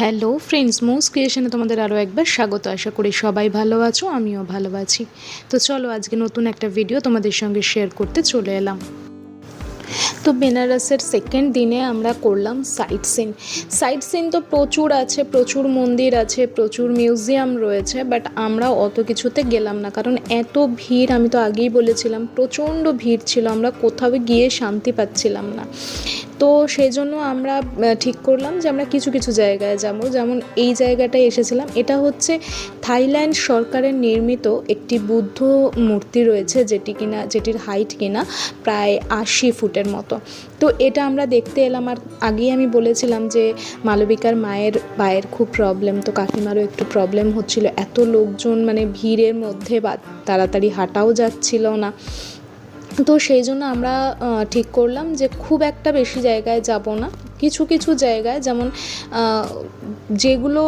Hello friends মোস ক্রিয়েশনে তোমাদের আরও একবার স্বাগত। আশা করি সবাই ভালো আছো, আমিও ভালো আছি। তো চলো আজকে নতুন একটা ভিডিও তোমাদের সঙ্গে শেয়ার করতে চলে এলাম। তো বেনারসের সেকেন্ড দিনে আমরা করলাম সাইট সিন সাইট সিন তো প্রচুর আছে, প্রচুর মন্দির আছে, প্রচুর মিউজিয়াম রয়েছে বাট আমরা অত কিছুতে গেলাম না। কারণ এত ভিড়, আমি তো আগেই বলেছিলাম, প্রচণ্ড ভিড় ছিল, আমরা কোথাও গিয়ে শান্তি পাচ্ছিলাম না। তো সেই জন্য আমরা ঠিক করলাম যে আমরা কিছু কিছু জায়গায় যাব। যেমন এই জায়গাটায় এসেছিলাম, এটা হচ্ছে থাইল্যান্ড সরকারের নির্মিত একটি বুদ্ধ মূর্তি রয়েছে, যেটি কিনা, যেটির হাইট কিনা প্রায় আশি ফুটের মতো। তো এটা আমরা দেখতে এলাম আর আগেই আমি বলেছিলাম যে মালবিকার মায়ের পায়ের খুব প্রবলেম তো কাকিমারও একটু প্রবলেম হচ্ছিল। এত লোকজন মানে ভিড়ের মধ্যে বা তাড়াতাড়ি হাঁটাও যাচ্ছিল না। তো সেই জন্য আমরা ঠিক করলাম যে খুব একটা বেশি জায়গায় যাব না। কিছু কিছু জায়গায় যেমন যেগুলো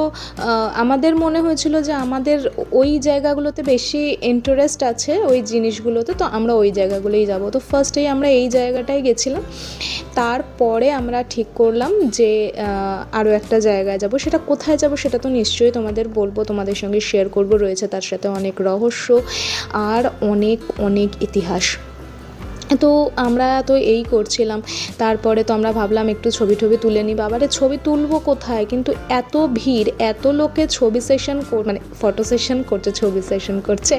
আমাদের মনে হয়েছিল যে আমাদের ওই জায়গাগুলোতে বেশি ইন্টারেস্ট আছে ওই জিনিসগুলোতে, তো আমরা ওই জায়গাগুলোই যাব। তো ফার্স্টেই আমরা এই জায়গাটায় গেছিলাম। তারপরে আমরা ঠিক করলাম যে আরও একটা জায়গায় যাব। সেটা কোথায় যাব সেটা তো নিশ্চয়ই তোমাদের বলব, তোমাদের সঙ্গে শেয়ার করব। রয়েছে তার সাথে অনেক রহস্য আর অনেক অনেক ইতিহাস। তো আমরা তো এই করছিলাম। তারপরে তো আমরা ভাবলাম একটু ছবি টবি তুলে নিই। বাবারে, ছবি তুলবো কোথায়? কিন্তু এত ভিড়, এত লোকে ছবি সেশন মানে ফটো সেশন করছে, ছবি সেশন করছে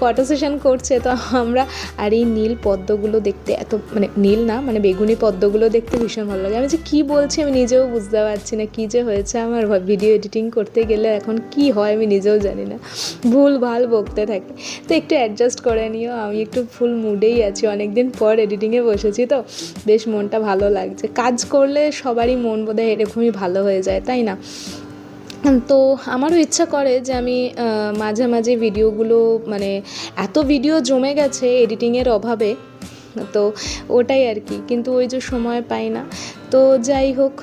ফটো সেশন করছে। তো আমরা, আর এই নীল পদ্মগুলো দেখতে এত মানে নীল না মানে বেগুনি পদ্মগুলো দেখতে ভীষণ ভালো লাগে। আমি যে কী বলছি আমি নিজেও বুঝতে পারছি না, কী যে হয়েছে আমার ভিডিও এডিটিং করতে গেলে এখন কি হয় আমি নিজেও জানি না। ভুল ভালো বকতে থাকে। তো একটু অ্যাডজাস্ট করে নিও, আমি একটু ফুল মুডেই আছি। অনেক দিন পর এডিটিংয়ে বসেছি তো, বেশ মনটা ভালো লাগছে। কাজ করলে সবারই মন বোধ হয় এরকমই ভালো হয়ে যায়, তাই না? তো আমারও ইচ্ছা করে যে আমি মাঝে মাঝে ভিডিওগুলো মানে এত ভিডিও জমে গেছে এডিটিংয়ের অভাবে তো ওটাই আর কি। কিন্তু ওই যে সময় পাই না। তো যাই হোক,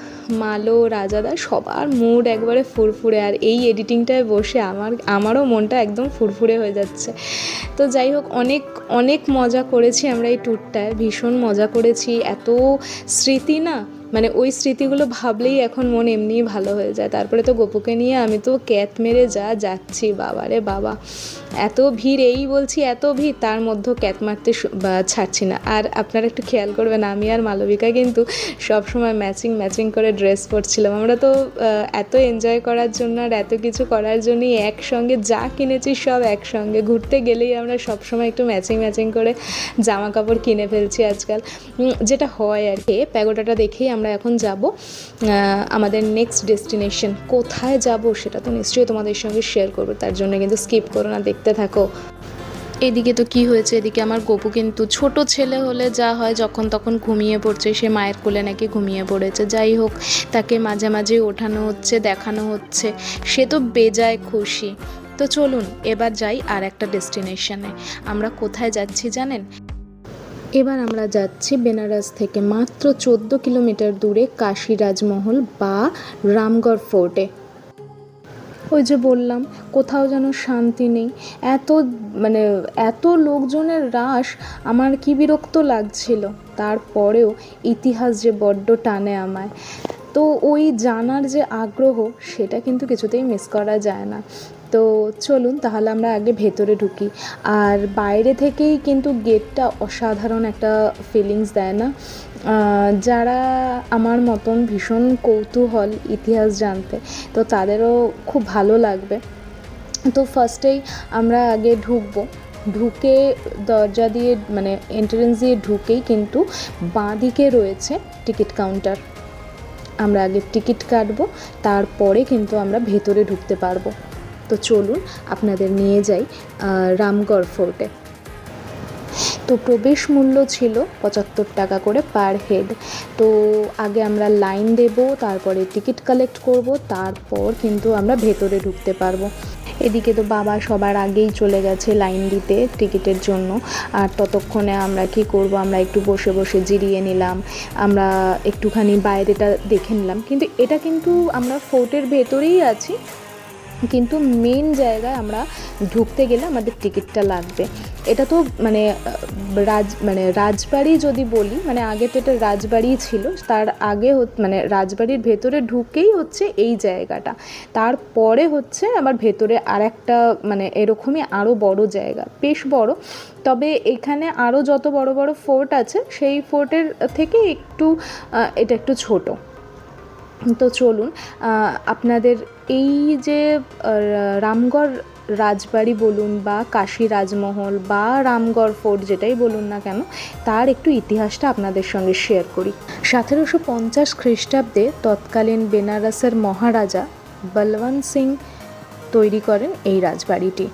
মালো, রাজাদা সবার মুড একবারে ফুরফুরে আর এই এডিটিংটায় বসে আমার, আমারও মনটা একদম ফুরফুরে হয়ে যাচ্ছে। তো যাই হোক, অনেক অনেক মজা করেছি আমরা এই ট্যুরটায় ভীষণ মজা করেছি। এত স্মৃতি না মানে ওই স্মৃতিগুলো ভাবলেই এখন মন এমনিই ভালো হয়ে যায়। তারপরে তো গোপুকে নিয়ে আমি তো ক্যাত মেরে যা যাচ্ছি। বাবারে বাবা। এত ভিড়, এই বলছি এত ভিড়, তার মধ্যেও ক্যাত মারতে ছাড়ছি না। আর আপনারা একটু খেয়াল করবেন, আমি আর মালবিকা কিন্তু সবসময় ম্যাচিং ম্যাচিং করে ড্রেস পরছিলাম। আমরা তো এত এনজয় করার জন্য আর এত কিছু করার জন্যই একসঙ্গে যা কিনেছি সব একসঙ্গে। ঘুরতে গেলেই আমরা সবসময় একটু ম্যাচিং ম্যাচিং করে জামা কাপড় কিনে ফেলছি আজকাল। যেটা হয় আর কি, প্যাগোটাটা দেখেই আমরা এখন যাব আমাদের নেক্সট ডেস্টিনেশন কোথায় যাব সেটা তো নিশ্চয়ই তোমাদের সঙ্গে শেয়ার করব, তার জন্য কিন্তু স্কিপ করো না, দেখতে থাকো। এদিকে তো কি হয়েছে? এদিকে আমার গপু কিন্তু ছোট ছেলে হলে যা হয়, যখন তখন ঘুমিয়ে পড়ছে। সে মায়ের কোলে নাকি ঘুমিয়ে পড়েছে। যাই হোক, তাকে মাঝে মাঝে ওঠানো হচ্ছে, দেখানো হচ্ছে। সে তো বেজায় খুশি। তো চলুন, এবার যাই আর একটা ডেস্টিনেশনে। আমরা কোথায় যাচ্ছি জানেন? এবার আমরা যাচ্ছি বেনারস থেকে। মাত্র চোদ্দ কিলোমিটার দূরে কাশী রাজমহল বা রামগড় ফোর্টে। ওই যে বললাম, কোথাও যেন শান্তি নেই। এত মানে এত লোকজনের রাশ, আমার কি বিরক্ত লাগছিল। তারপরেও ইতিহাস যে বড্ড টানে আমায়। তো ওই জানার যে আগ্রহ, সেটা কিন্তু কিছুতেই মিস করা যায় না। তো চলুন, তাহলে আমরা আগে ভেতরে ঢুকি। আর বাইরে থেকেই কিন্তু গেটটা অসাধারণ একটা ফিলিংস দেয় না। যারা আমার মতন ভীষণ কৌতূহল ইতিহাস জানতে, তো তাদেরও খুব ভালো লাগবে। তো ফার্স্টেই আমরা আগে ঢুকবো। ঢুকে দরজা দিয়ে মানে এন্ট্রেন্স দিয়ে ঢুকেই কিন্তু বাঁ দিকে রয়েছে টিকিট কাউন্টার আমরা আগে টিকিট কাটবো, তারপরে কিন্তু আমরা ভেতরে ঢুকতে পারব। তো চলুন আপনাদের নিয়ে যাই রামগড় ফোর্টে। তো প্রবেশ মূল্য ছিল পঁচাত্তর টাকা করে পার হেড। তো আগে আমরা লাইন দেব, তারপরে টিকিট কালেক্ট করব, তারপর কিন্তু আমরা ভেতরে ঢুকতে পারব। এদিকে তো বাবা সবার আগেই চলে গেছে লাইন দিতে টিকিটের জন্য। আর ততক্ষণে আমরা কি করব, আমরা একটু বসে বসে জিরিয়ে নিলাম। আমরা একটুখানি বাইরেটা দেখে নিলাম। কিন্তু এটা কিন্তু আমরা ফোর্টের ভেতরেই আছি। কিন্তু মেন জায়গায় আমরা ঢুকতে গেলে আমাদের টিকিটটা লাগবে। এটা তো মানে রাজ মানে রাজবাড়ি যদি বলি মানে আগে তো এটা রাজবাড়িই ছিল, তার আগে মানে রাজবাড়ির ভেতরে ঢুকেই হচ্ছে এই জায়গাটা। তারপরে হচ্ছে আবার ভেতরে আর একটা মানে এরকমই আরও বড় জায়গা, বেশ বড়। তবে এখানে আরও যত বড় বড় ফোর্ট আছে, সেই ফোর্টের থেকে একটু এটা একটু ছোট। তো চলুন আপনাদের এই যে রামগড় রাজবাড়ি বলুন বা কাশী রাজমহল বা রামগড় ফোর্ট যেটাই বলুন না কেন তার একটু ইতিহাসটা আপনাদের সঙ্গে শেয়ার করি। সতেরোশো পঞ্চাশ খ্রিস্টাব্দে তৎকালীন বেনারসের মহারাজা বলবন্ত সিং তৈরি করেন এই রাজবাড়িটি।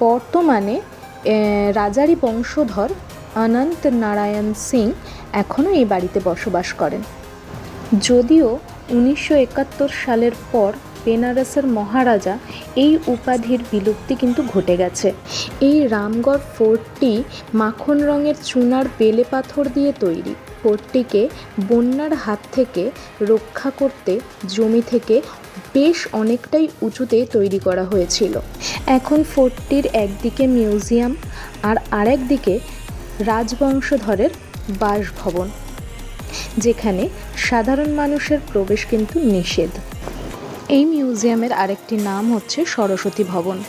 বর্তমানে আহ, রাজারই বংশধর অনন্ত নারায়ণ সিং এখনও এই বাড়িতে বসবাস করেন। যদিও উনিশশো একাত্তর সালের পর বেনারসের মহারাজা এই উপাধির বিলুপ্তি কিন্তু ঘটে গেছে। এই রামগড় ফোর্টটি মাখন রঙের চুনার বেলে পাথর দিয়ে তৈরি। ফোর্টটিকে বন্যার হাত থেকে রক্ষা করতে জমি থেকে বেশ অনেকটাই উঁচুতে তৈরি করা হয়েছিল। এখন ফোর্টটির একদিকে মিউজিয়াম আর আরেক দিকে রাজবংশধরের বাসভবন। যেখানে সাধারণ মানুষের প্রবেশ কিন্তু নিষেধ। এই মিউজিয়ামের আরেকটি নাম হচ্ছে সরস্বতী ভবন।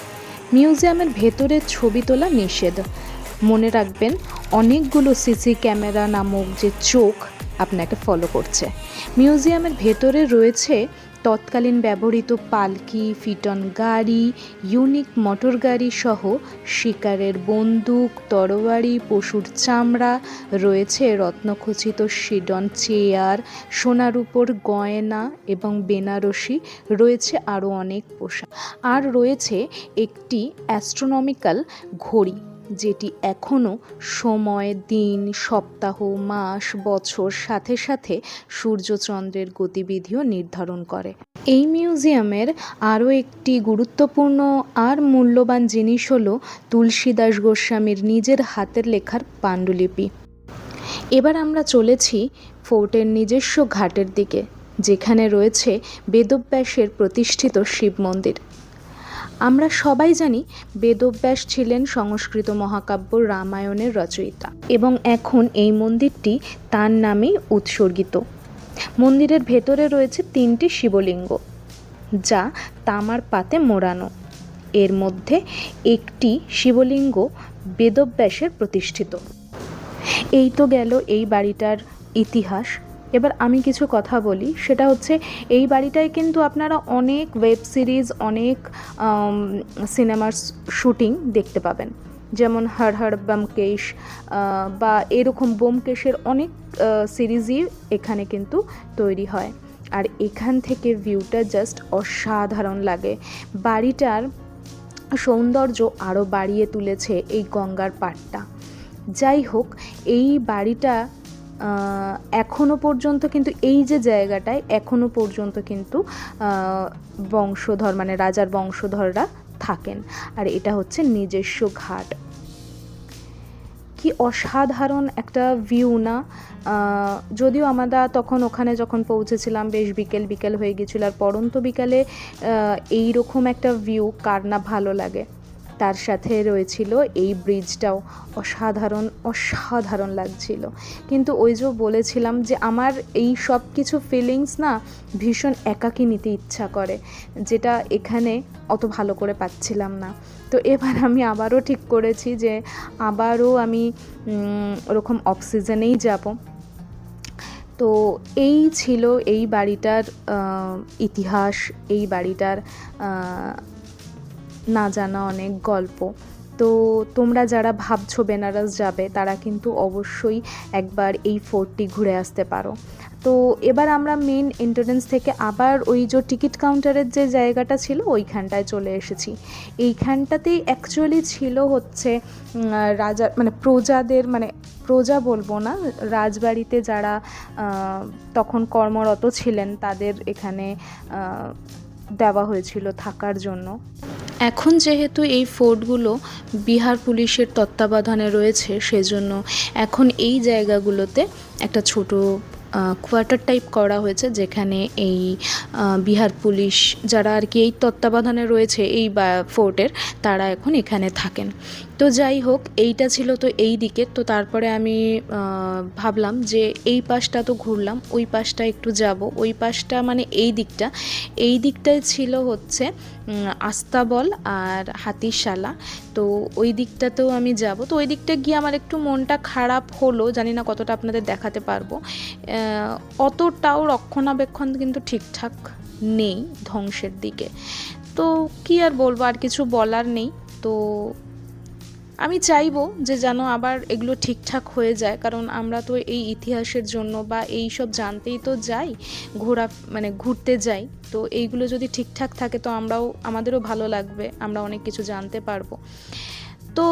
মিউজিয়ামের ভেতরে ছবি তোলা নিষেধ। মনে রাখবেন, অনেকগুলো সিসি ক্যামেরা নামক যে চোখ আপনাকে ফলো করছে। মিউজিয়ামের ভেতরে রয়েছে তৎকালীন ব্যবহৃত পালকি, ফিটন গাড়ি, ইউনিক মোটর গাড়ি সহ শিকারের বন্দুক তরবারি পশুর চামড়া, রয়েছে রত্নখচিত সিডন চেয়ার, সোনার উপর গয়না এবং বেনারসি, রয়েছে আরও অনেক পোশাক। আর রয়েছে একটি অ্যাস্ট্রোনমিক্যাল ঘড়ি। যেটি এখনও সময়, দিন, সপ্তাহ, মাস, বছর, সাথে সাথে সূর্যচন্দ্রের গতিবিধিও নির্ধারণ করে। এই মিউজিয়ামের আরও একটি গুরুত্বপূর্ণ আর মূল্যবান জিনিস হলো তুলসীদাস গোস্বামীর নিজের হাতের লেখার পাণ্ডুলিপি। এবার আমরা চলেছি ফোর্টের নিজস্ব ঘাটের দিকে, যেখানে রয়েছে বেদব্যাসের প্রতিষ্ঠিত শিব মন্দির। আমরা সবাই জানি বেদব্যাস ছিলেন সংস্কৃত মহাকাব্য রামায়ণের রচয়িতা এবং এখন এই মন্দিরটি তার নামেই উৎসর্গিত। মন্দিরের ভেতরে রয়েছে তিনটি শিবলিঙ্গ, যা তামার পাতে মোড়ানো। এর মধ্যে একটি শিবলিঙ্গ বেদব্যাসের প্রতিষ্ঠিত। এই তো গেল এই বাড়িটার ইতিহাস। এবার আমি কিছু কথা বলি। সেটা হচ্ছে, এই বাড়িটায় কিন্তু আপনারা অনেক ওয়েব সিরিজ অনেক সিনেমার শুটিং দেখতে পাবেন। যেমন হর হর ব্যোমকেশ বা এরকম ব্যোমকেশের অনেক সিরিজই এখানে কিন্তু তৈরি হয়। আর এখান থেকে ভিউটা জাস্ট অসাধারণ লাগে। বাড়িটার সৌন্দর্য আরও বাড়িয়ে তুলেছে এই গঙ্গার পাড়টা। যাই হোক, এই বাড়িটা আহ, এখনও পর্যন্ত কিন্তু এই যে জায়গাটায় এখনও পর্যন্ত কিন্তু বংশধর মানে রাজার বংশধররা থাকেন। আর এটা হচ্ছে নিজস্ব ঘাট। কি অসাধারণ একটা ভিউ না? যদিও আমরা তখন ওখানে যখন পৌঁছেছিলাম বেশ বিকেল বিকেল হয়ে গেছিল আর পড়ন্ত বিকালে এই রকম একটা ভিউ কার না ভালো লাগে। তার সাথে রয়েছিল এই ব্রিজটাও অসাধারণ অসাধারণ লাগছিল। কিন্তু ওই যে বলেছিলাম যে আমার এই সব কিছু ফিলিংস না ভীষণ একাকী নিতে ইচ্ছা করে, যেটা এখানে অত ভালো করে পাচ্ছিলাম না। তো এবার আমি আবারও ঠিক করেছি যে আবারও আমি ওরকম অক্সিজেনেই যাব। তো এই ছিল এই বাড়িটার ইতিহাস, এই বাড়িটার না জানা অনেক গল্প। তো তোমরা যারা ভাবছ বেনারস যাবে, তারা কিন্তু অবশ্যই একবার এই ফোর্টটি ঘুরে আসতে পারো। তো এবার আমরা মেন এন্ট্রান্স থেকে আবার ওই যে টিকিট কাউন্টারের যে জায়গাটা ছিল, ওইখানটায় চলে এসেছি। এইখানটাতেই অ্যাকচুয়ালি ছিল হচ্ছে রাজা মানে প্রজাদের মানে প্রজা বলব না, রাজবাড়িতে যারা তখন কর্মরত ছিলেন, তাদের এখানে দেওয়া হয়েছিল থাকার জন্য। এখন যেহেতু এই ফোর্টগুলো বিহার পুলিশের তত্ত্বাবধানে রয়েছে, সেজন্য এখন এই জায়গাগুলোতে একটা ছোট কোয়ার্টার টাইপ করা হয়েছে, যেখানে এই বিহার পুলিশ যারা আর কি এই তত্ত্বাবধানে রয়েছে এই ফোর্টের, তারা এখন এখানে থাকেন। তো যাই হোক, এইটা ছিল তো এই দিকের তো তারপরে আমি ভাবলাম যে এই পাশটা তো ঘুরলাম, ওই পাশটা একটু যাব। ওই পাশটা মানে এই দিকটা। এই দিকটায় ছিল হচ্ছে আস্তাবল আর হাতিশালা। তো ওই দিকটাতেও আমি যাব। তো ওই দিকটা গিয়ে আমার একটু মনটা খারাপ হলো, জানি না কতটা আপনাদের দেখাতে পারব। অতটাও রক্ষণাবেক্ষণ কিন্তু ঠিকঠাক নেই ধ্বংসের দিকে। তো কি আর বলব, আর কিছু বলার নেই। তো আমি চাইব যে যেন আবার এগুলো ঠিকঠাক হয়ে যায়, কারণ আমরা তো এই ইতিহাসের জন্য বা এই সব জানতেই তো যাই, ঘোরা মানে ঘুরতে যাই। তো এইগুলো যদি ঠিকঠাক থাকে তো আমরাও, আমাদেরও ভালো লাগবে, আমরা অনেক কিছু জানতে পারব। তো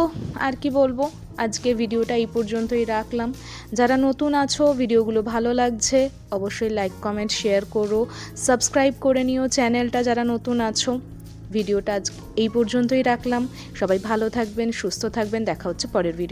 আর কি বলব, আজকে ভিডিওটা এই পর্যন্তই রাখলাম। যারা নতুন আছো, ভিডিওগুলো ভালো লাগছে, অবশ্যই লাইক, কমেন্ট, শেয়ার করো। সাবস্ক্রাইব করে নিও চ্যানেলটা, যারা নতুন আছো। ভিডিওটা আজ এই পর্যন্তই রাখলাম। সবাই ভালো থাকবেন সুস্থ থাকবেন। দেখা হচ্ছে পরের ভিডিও